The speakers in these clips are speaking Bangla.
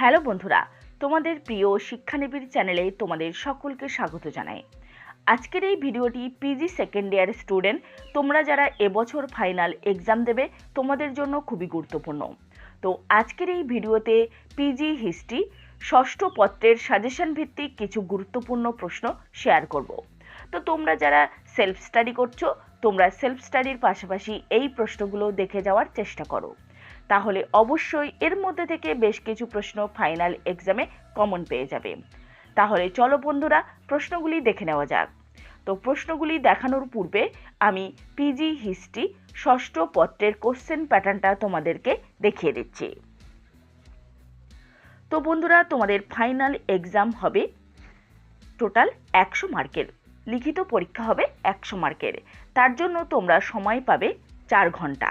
হ্যালো বন্ধুরা, তোমাদের প্রিয় শিক্ষানিবির চ্যানেলে তোমাদের সকলকে স্বাগত জানাই। আজকের এই ভিডিওটি পিজি সেকেন্ড ইয়ার স্টুডেন্ট তোমরা যারা এবছর ফাইনাল এক্সাম দেবে, তোমাদের জন্য খুবই গুরুত্বপূর্ণ। তো আজকের এই ভিডিওতে পিজি হিস্ট্রি ষষ্ঠ পত্রের সাজেশন ভিত্তিক কিছু গুরুত্বপূর্ণ প্রশ্ন শেয়ার করব। তো তোমরা যারা সেলফ স্টাডি করছ, তোমরা সেলফ স্টাডির পাশাপাশি এই প্রশ্নগুলো দেখে যাওয়ার চেষ্টা করো। তাহলে অবশ্যই এর মধ্যে থেকে বেশ কিছু প্রশ্ন ফাইনাল এক্সামে কমন পেয়ে যাবে। তাহলে চলো বন্ধুরা, প্রশ্নগুলি দেখে নেওয়া যাক। তো প্রশ্নগুলি দেখানোর পূর্বে আমি পিজি হিস্ট্রি ষষ্ঠ পত্রের কোশ্চেন প্যাটার্নটা তোমাদেরকে দেখিয়ে দিচ্ছি। তো বন্ধুরা, তোমাদের ফাইনাল এক্সাম হবে টোটাল একশো মার্কের। লিখিত পরীক্ষা হবে একশো মার্কের। তার জন্য তোমরা সময় পাবে চার ঘণ্টা।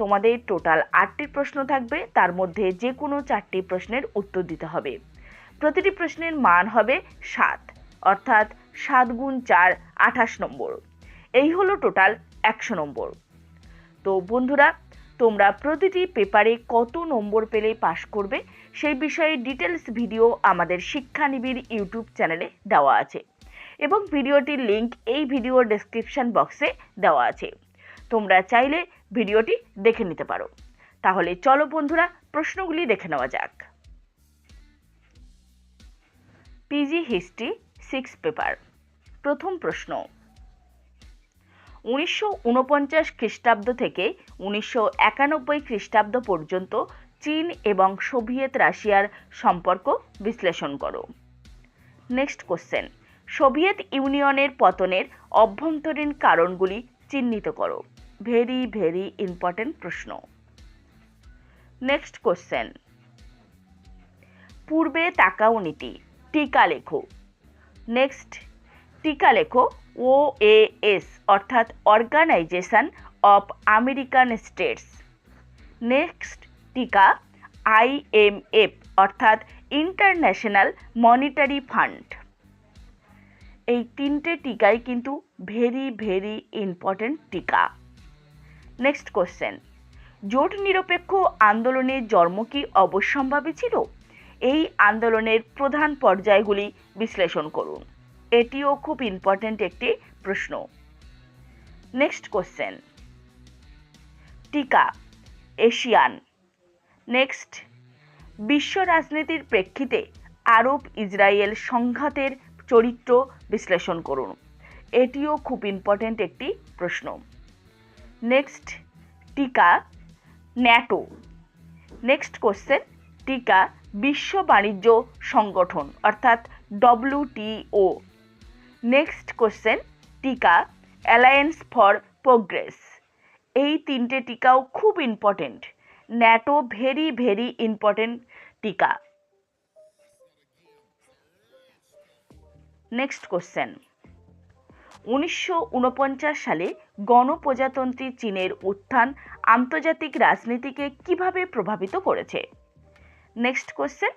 তোমাদের টোটাল আটটি প্রশ্ন থাকবে, তার মধ্যে যে কোনো চারটি প্রশ্নের উত্তর দিতে হবে। প্রতিটি প্রশ্নের মান হবে সাত, অর্থাৎ সাত গুণ চার, আঠাশ নম্বর। এই হলো টোটাল একশো নম্বর। তো বন্ধুরা, তোমরা প্রতিটি পেপারে কত নম্বর পেলে পাশ করবে, সেই বিষয়ে ডিটেলস ভিডিও আমাদের শিক্ষানিবির ইউটিউব চ্যানেলে দেওয়া আছে। এবং ভিডিওটির লিংক এই ভিডিওর ডেসক্রিপশন বক্সে দেওয়া আছে। তোমরা চাইলে ভিডিওটি দেখে নিতে পারো। তাহলে চলো বন্ধুরা, প্রশ্নগুলি দেখে নেওয়া যাক। PG history, six paper. প্রথম প্রশ্ন। উনিশশো উনপঞ্চাশ খ্রিস্টাব্দ থেকে উনিশশো একানব্বই খ্রিস্টাব্দ পর্যন্ত চীন এবং সোভিয়েত রাশিয়ার সম্পর্ক বিশ্লেষণ করো। Next question. সোভিয়েত ইউনিয়নের পতনের অভ্যন্তরীণ কারণগুলি চিহ্নিত করো। ভেরি ভেরি ইম্পর্টেন্ট প্রশ্ন। নেক্সট কোশ্চেন পূর্বে তাকাও নীতি, টিকা লেখো। নেক্সট টিকা লেখো ও এস অর্থাৎ organisation of American States next টিকা আইএমএফ অর্থাৎ ইন্টারন্যাশনাল মনিটারি ফান্ড এই তিনটে টিকাই কিন্তু ভেরি ভেরি ইম্পর্টেন্ট টিকা। নেক্সট কোশ্চেন জোট নিরপেক্ষ আন্দোলনের জন্ম কি অবশ্যম্ভাবী ছিল? এই আন্দোলনের প্রধান পর্যায়গুলি বিশ্লেষণ করুন। এটিও খুব ইম্পর্ট্যান্ট একটি প্রশ্ন। নেক্সট কোশ্চেন টিকা, এশিয়ান। নেক্সট বিশ্ব রাজনীতির প্রেক্ষিতে আরব ইসরায়েল সংঘাতের চরিত্র বিশ্লেষণ করুন। এটিও খুব ইম্পর্ট্যান্ট একটি প্রশ্ন। নেক্সট টিকা, ন্যাটো। নেক্সট কোশ্চেন টিকা, বিশ্ব বাণিজ্য সংগঠন, অর্থাৎ ডব্লিউটিও নেক্সট কোশ্চেন টিকা অ্যালায়েন্স ফর প্রোগ্রেস এই তিনটে টিকাও খুব important NATO very very important টিকা। নেক্সট কোশ্চেন উনিশশো উনপঞ্চাশ সালে গণপ্রজাতন্ত্রী চীনের উত্থান আন্তর্জাতিক রাজনীতিকে কীভাবে প্রভাবিত করেছে? নেক্সট কোশ্চেন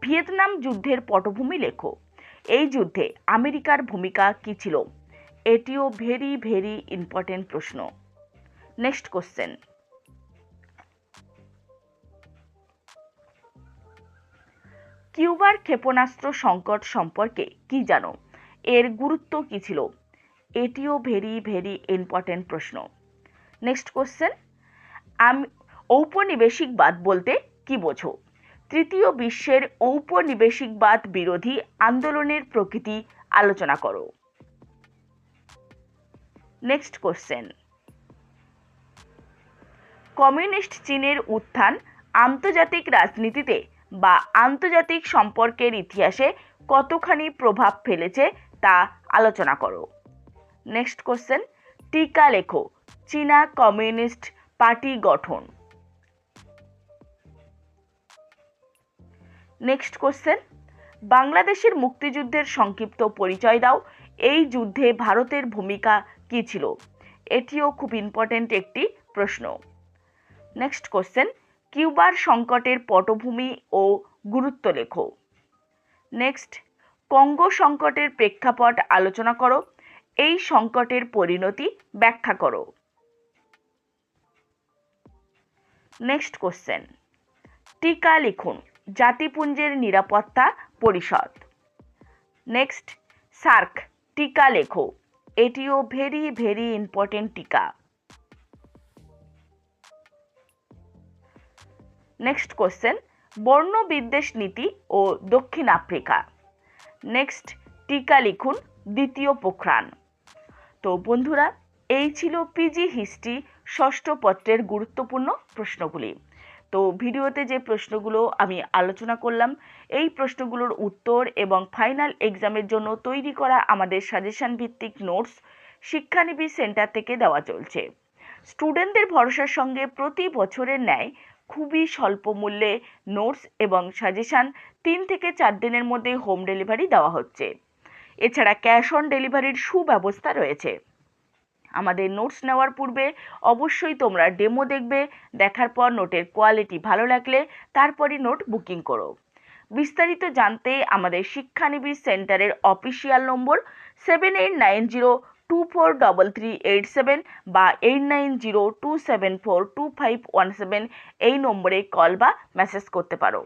ভিয়েতনাম যুদ্ধের পটভূমি লেখো। এই যুদ্ধে আমেরিকার ভূমিকা কী ছিল? এটিও ভেরি ভেরি ইম্পর্টেন্ট প্রশ্ন। নেক্সট কোশ্চেন কিউবার ক্ষেপণাস্ত্র সংকট সম্পর্কে কি জানো? এর গুরুত্ব কী ছিল? এটিও ভেরি ভেরি ইম্পর্টেন্ট প্রশ্ন। নেক্সট কোশ্চেন আমি ঔপনিবেশিকবাদ বলতে কি বোঝো? তৃতীয় বিশ্বের ঔপনিবেশিকবাদ বিরোধী আন্দোলনের প্রকৃতি আলোচনা করো। নেক্সট কোশ্চেন কমিউনিস্ট চীনের উত্থান আন্তর্জাতিক রাজনীতিতে বা আন্তর্জাতিক সম্পর্কের ইতিহাসে কতখানি প্রভাব ফেলেছে তা আলোচনা করো। নেক্সট কোশ্চেন টিকা লেখো, চীনা কমিউনিস্ট পার্টি গঠন। নেক্সট কোশ্চেন বাংলাদেশের মুক্তিযুদ্ধের সংক্ষিপ্ত পরিচয় দাও, এই যুদ্ধে ভারতের ভূমিকা কী ছিল? এটিও খুব ইম্পর্ট্যান্ট একটি প্রশ্ন। নেক্সট কোশ্চেন কিউবার সংকটের পটভূমি ও গুরুত্ব লেখো। নেক্সট কঙ্গো সংকটের প্রেক্ষাপট আলোচনা করো এই সংকটের পরিণতি ব্যাখ্যা করো। নেক্সট কোশ্চেন টিকা লিখুন, জাতিপুঞ্জের নিরাপত্তা পরিষদ। নেক্সট সার্ক, টিকা লেখো। এটিও ভেরি ভেরি ইম্পর্টেন্ট টিকা। নেক্সট কোশ্চেন বর্ণ বিদ্বেষ নীতি ও দক্ষিণ আফ্রিকা। নেক্সট টিকা লিখুন, দ্বিতীয় পোখরান। তো বন্ধুরা, এই ছিল পিজি হিস্ট্রি ষষ্ঠ পত্রের গুরুত্বপূর্ণ প্রশ্নগুলি। তো ভিডিওতে যে প্রশ্নগুলো আমি আলোচনা করলাম, এই প্রশ্নগুলোর উত্তর এবং ফাইনাল এক্সামের জন্য তৈরি করা আমাদের সাজেশন ভিত্তিক নোটস শিক্ষানিবি সেন্টার থেকে দেওয়া চলছে। স্টুডেন্টদের ভরসার সঙ্গে প্রতি বছরের ন্যায় খুবই স্বল্প মূল্যে নোটস এবং সাজেশান তিন থেকে চার দিনের মধ্যে হোম ডেলিভারি দেওয়া হচ্ছে। এছাড়া ক্যাশ অন ডেলিভারির সুব্যবস্থা রয়েছে। আমাদের নোটস নেওয়ার পূর্বে অবশ্যই তোমরা ডেমো দেখবে, দেখার পর নোটের কোয়ালিটি ভালো লাগলে তারপরই নোট বুকিং করো। বিস্তারিত জানতে আমাদের শিক্ষানিবি সেন্টারের official number seven eight nine zero two four double three eight seven বা eight nine zero two seven four two five one seven এই নম্বরে কল বা মেসেজ করতে পারো।